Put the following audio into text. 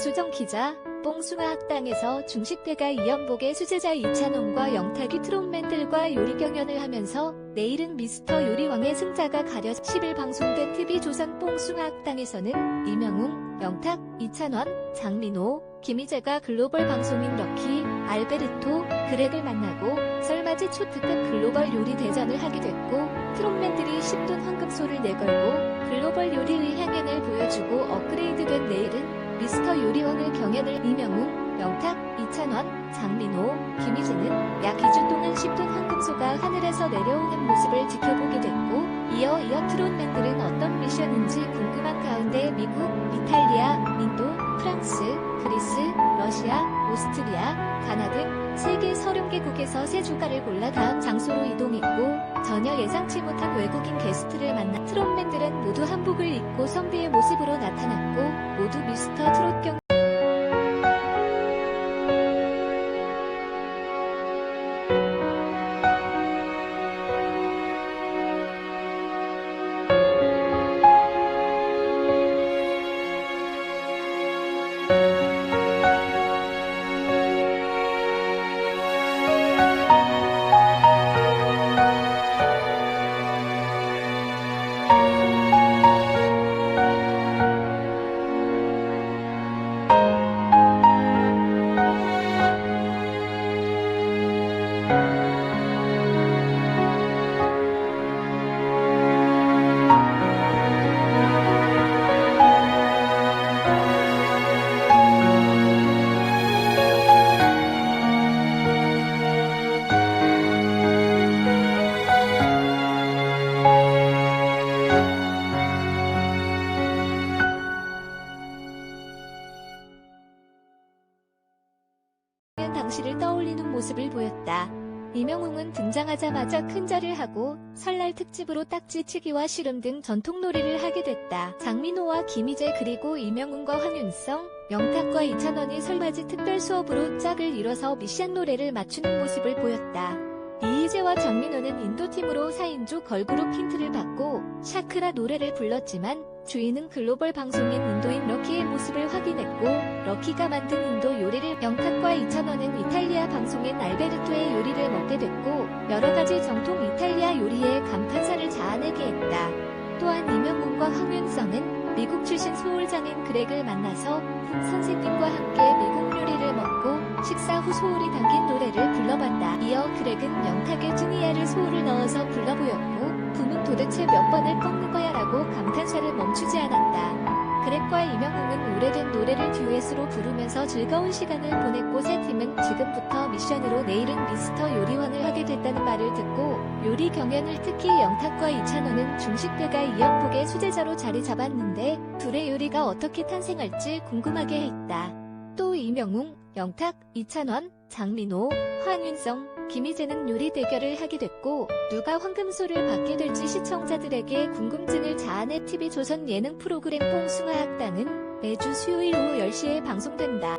배수정 기자, 뽕숭아 학당에서 중식대가 이연복의 수제자 이찬원과 영탁이 트롯맨들과 요리 경연을 하면서 내일은 미스터 요리왕의 승자가 가려 10일 방송된 TV조선 뽕숭아 학당에서는 이명웅, 영탁, 이찬원, 장민호, 김희재가 글로벌 방송인 럭키, 알베르토, 그렉을 만나고 설맞이 초특급 글로벌 요리 대전을 하게 됐고 트롯맨들이 10돈 황금소를 내걸고 글로벌 요리의 향연을 보여주고 업그레이드된 내일은 미스터 요리원을 경연을 이명웅, 영탁, 이찬원, 장민호, 김희재는 약 2주 동안 10톤 황금소가 하늘에서 내려오는 모습을 지켜보게 됐고 이어 이어 트롯맨들은 어떤 미션인지 궁금한 가운데 미국, 이탈리아, 인도, 프랑스, 그리스, 러시아, 오스트리아, 가나 등 세계 30개국에서 세 주가를 골라 다음 장소로 이동했고 전혀 예상치 못한 외국인 게스트를 만나 트롯맨들은 모두 한복을 입고 선비의 모습으로 나타났고 모두 미스터 트롯 경 당시를 떠올리는 모습을 보였다. 이명웅은 등장하자마자 큰절을 하고 설날 특집으로 딱지치기와 씨름 등 전통 놀이를 하게 됐다. 장민호와 김희재 그리고 이명웅과 황윤성, 영탁과 이찬원이 설맞이 특별 수업으로 짝을 이뤄서 미션 노래를 맞추는 모습을 보였다. 이희재와 장민호는 인도팀으로 4인조 걸그룹 힌트를 받고 샤크라 노래를 불렀지만 주인은 글로벌 방송인 인도인 럭키의 모습을 럭키가 만든 인도 요리를 영탁과 이찬원은 이탈리아 방송인 알베르토의 요리를 먹게 됐고 여러 가지 정통 이탈리아 요리의 감탄사를 자아내게 했다. 또한 이명웅과 황윤성은 미국 출신 소울장인 그렉을 만나서 훈 선생님과 함께 미국 요리를 먹고 식사 후 소울이 담긴 노래를 불러봤다. 이어 그렉은 영탁의 주니아를 소울을 넣어서 불러보였고 분은 도대체 몇 번을 꺾는 거야 라고 감탄사를 멈추지 않았다. 그렉과 이명웅은 오래된 노래를 듀엣으로 부르면서 즐거운 시간을 보냈고 세 팀은 지금부터 미션으로 내일은 미스터 요리원을 하게 됐다는 말을 듣고 요리 경연을 특히 영탁과 이찬원은 중식대가 이연복의 수제자로 자리 잡았는데 둘의 요리가 어떻게 탄생할지 궁금하게 했다. 또 이명웅, 영탁, 이찬원, 장민호, 황윤성, 김희재는 요리 대결을 하게 됐고 누가 황금소를 받게 될지 시청자들에게 궁금증을 자아내 TV조선 예능 프로그램 뽕숭아 학당은 매주 수요일 오후 10시에 방송된다.